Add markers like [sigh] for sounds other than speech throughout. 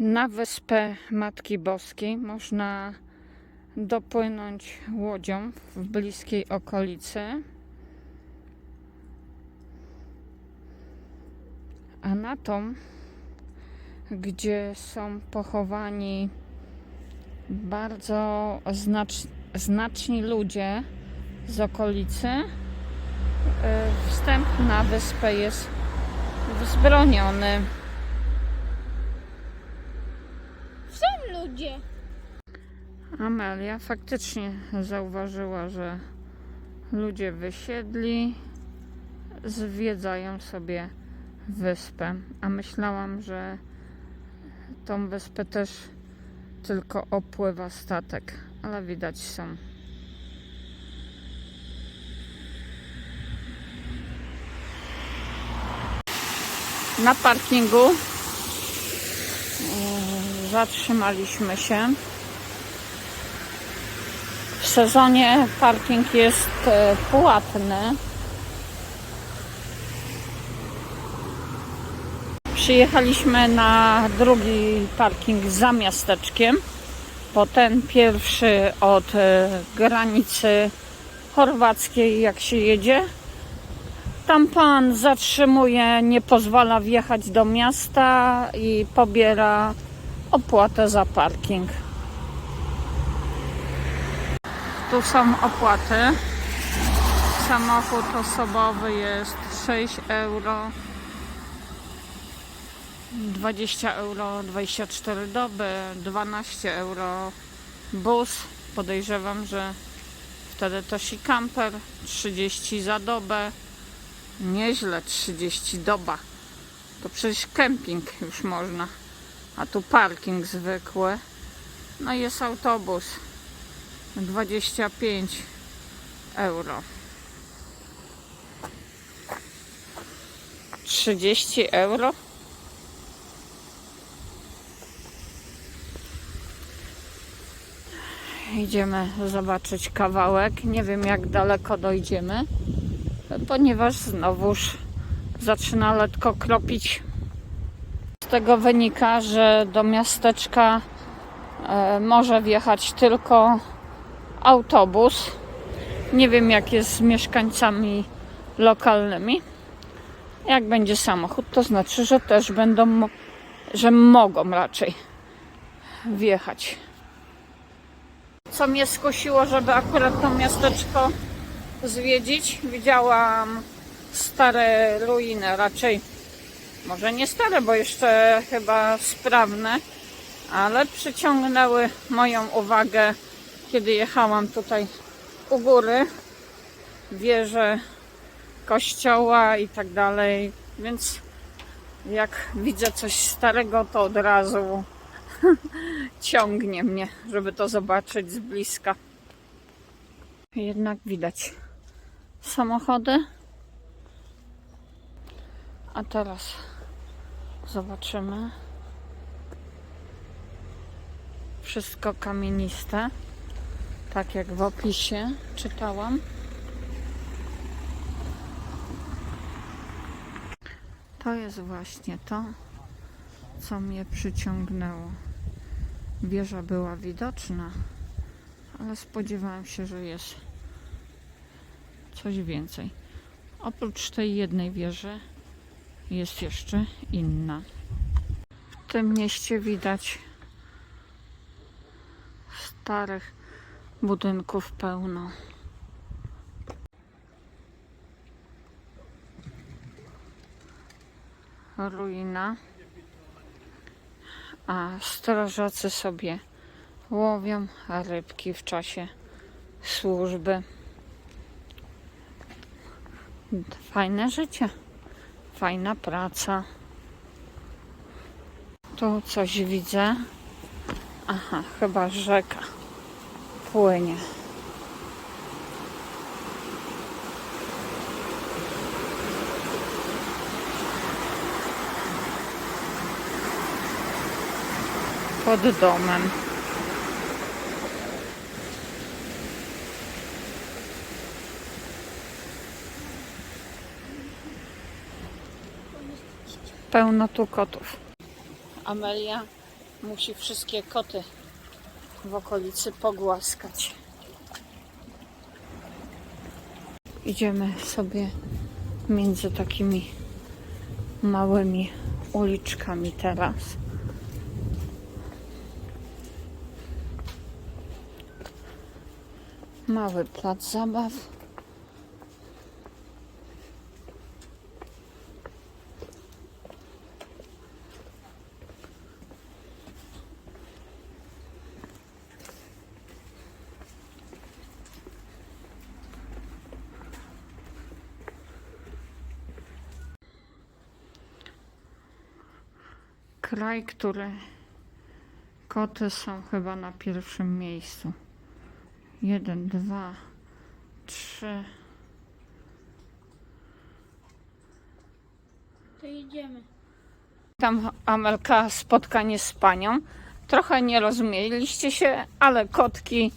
Na wyspę Matki Boskiej można dopłynąć łodzią w bliskiej okolicy. A na tą, gdzie są pochowani bardzo znacz, znaczni ludzie z okolicy, y, wstęp na wyspę jest wzbroniony. Są ludzie. Amelia faktycznie zauważyła, że ludzie wysiedli, zwiedzają sobie wyspę. A myślałam, że tą wyspę też tylko opływa statek, ale widać są. Na parkingu zatrzymaliśmy się. W sezonie parking jest e, płatny. Przyjechaliśmy na drugi parking za miasteczkiem, bo ten pierwszy od e, granicy chorwackiej, jak się jedzie. Tam pan zatrzymuje, nie pozwala wjechać do miasta i pobiera opłatę za parking. Tu są opłaty. Samochód osobowy jest 6 euro. 20 euro 24 doby, 12 euro bus. Podejrzewam, że wtedy też i kamper. 30 za dobę. Nieźle 30 doba. To przecież kemping już można. A tu parking zwykły. No i jest autobus. 25 euro. 30 euro? Idziemy zobaczyć kawałek. Nie wiem jak daleko dojdziemy, ponieważ znowuż zaczyna letko kropić. Tego wynika, że do miasteczka e, może wjechać tylko autobus. Nie wiem, jak jest z mieszkańcami lokalnymi. Jak będzie samochód, to znaczy, że też będą, że mogą raczej wjechać. Co mnie skusiło, żeby akurat to miasteczko zwiedzić? Widziałam stare ruiny, raczej może nie stare, bo jeszcze chyba sprawne, ale przyciągnęły moją uwagę kiedy jechałam tutaj u góry, wieże kościoła i tak dalej, więc jak widzę coś starego, to od razu [laughs] ciągnie mnie, żeby to zobaczyć z bliska. Jednak widać samochody. A teraz zobaczymy. Wszystko kamieniste tak jak w opisie czytałam. To jest właśnie to, co mnie przyciągnęło. Wieża była widoczna, ale spodziewałam się, że jest coś więcej. Oprócz tej jednej wieży jest jeszcze inna. W tym mieście widać starych budynków pełno. Ruina. A strażacy sobie łowią rybki w czasie służby. Fajne życie. Fajna praca. Tu coś widzę. Aha, chyba rzeka płynie. Pod domem. Pełno tu kotów. Amelia musi wszystkie koty w okolicy pogłaskać. Idziemy sobie między takimi małymi uliczkami teraz. Mały plac zabaw. Kraj, który koty są chyba na pierwszym miejscu. Jeden, dwa, trzy. To idziemy. Tam Amelka spotkanie z panią. Trochę nie rozumieliście się, ale kotki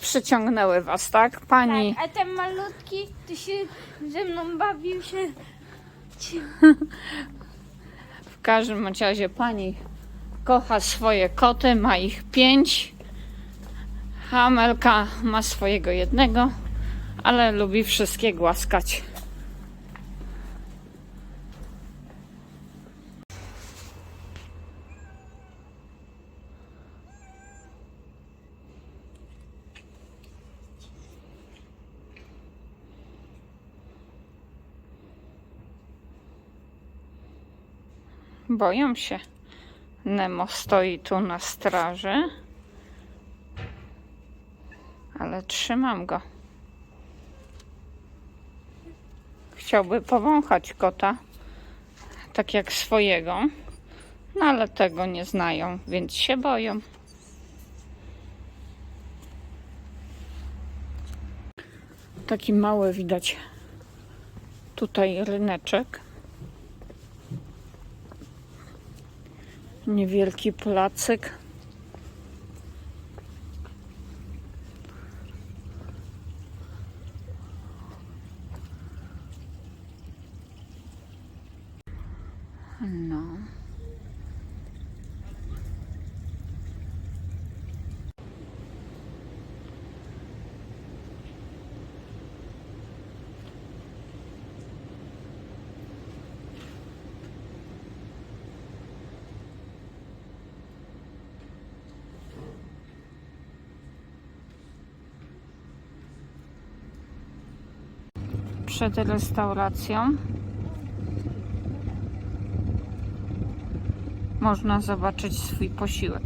przyciągnęły was, tak? Pani Tak, a ten malutki, to się ze mną bawił się. [laughs] każdym razie pani kocha swoje koty, ma ich pięć. a Amelka ma swojego jednego, ale lubi wszystkie głaskać. Boją się. Nemo stoi tu na straży. Ale trzymam go. Chciałby powąchać kota, tak jak swojego, no ale tego nie znają, więc się boją. Taki mały widać tutaj ryneczek. Niewielki placyk. Przed restauracją można zobaczyć swój posiłek.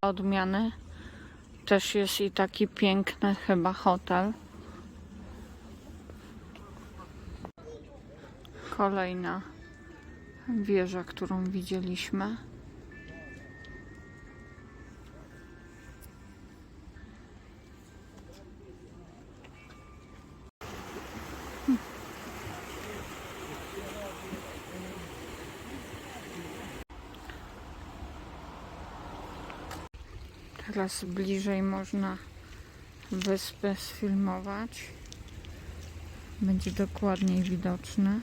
Odmiany też jest i taki piękny chyba hotel. Kolejna wieża, którą widzieliśmy. Teraz bliżej można wyspę sfilmować. Będzie dokładniej widoczne.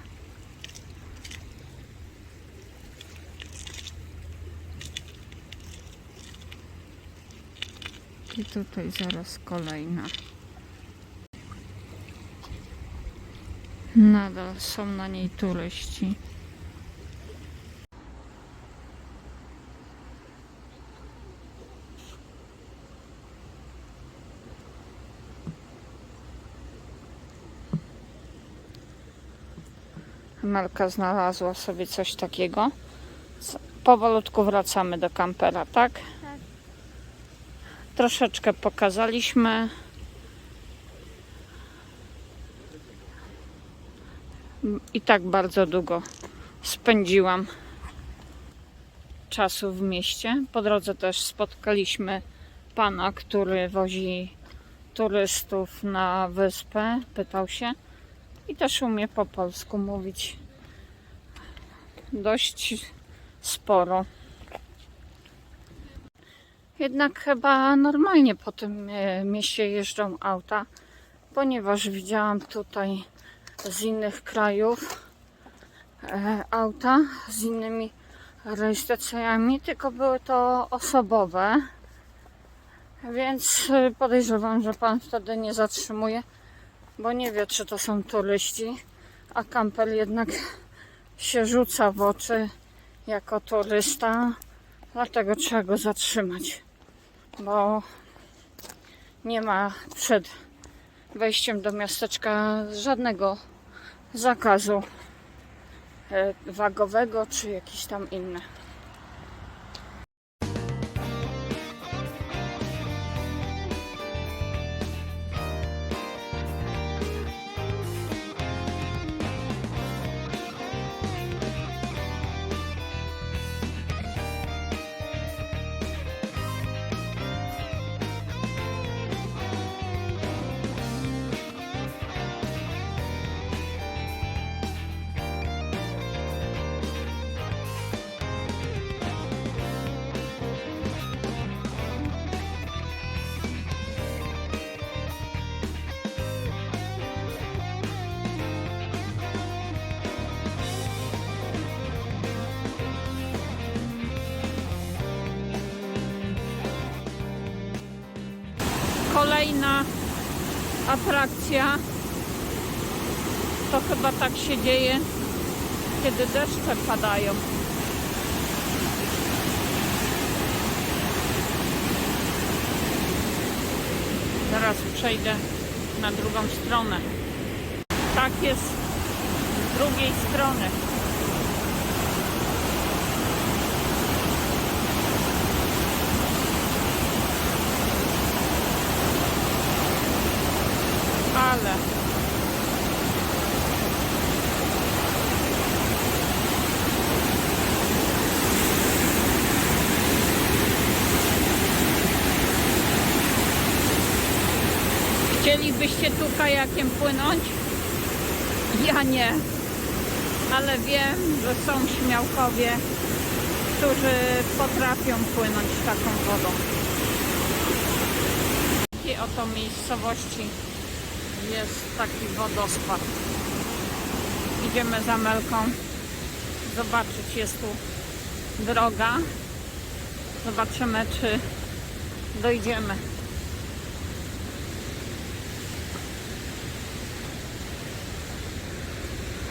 I tutaj zaraz kolejna. Nadal są na niej turyści. Melka znalazła sobie coś takiego. Powolutku wracamy do kampera, tak? Tak. Troszeczkę pokazaliśmy. I tak bardzo długo spędziłam czasu w mieście. Po drodze też spotkaliśmy pana, który wozi turystów na wyspę. Pytał się i też umie po polsku mówić dość sporo. Jednak chyba normalnie po tym e, mieście jeżdżą auta, ponieważ widziałam tutaj z innych krajów e, auta z innymi rejestracjami, tylko były to osobowe. Więc y, podejrzewam, że pan wtedy nie zatrzymuje, bo nie wie, czy to są turyści, a kamper jednak się rzuca w oczy jako turysta, dlatego trzeba go zatrzymać, bo nie ma przed wejściem do miasteczka żadnego zakazu e, wagowego czy jakiś tam inny. Kolejna atrakcja. To chyba tak się dzieje, kiedy deszcze padają. Teraz przejdę na drugą stronę. Tak jest z drugiej strony. Ale Chcielibyście tu kajakiem płynąć? Ja nie. Ale wiem, że są śmiałkowie, którzy potrafią płynąć taką wodą. Takiej oto miejscowości jest taki wodospad. Idziemy za Melką zobaczyć, jest tu droga. Zobaczymy, czy dojdziemy.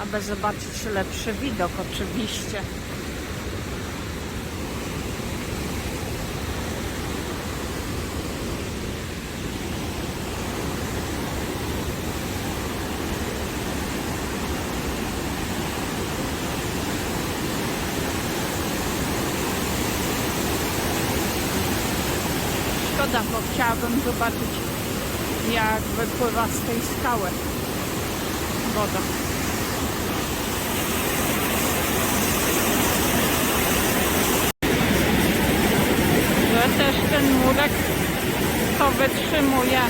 Aby zobaczyć lepszy widok, oczywiście. Szkoda, bo chciałabym zobaczyć, jak wypływa z tej skały woda. Murek to wytrzymuje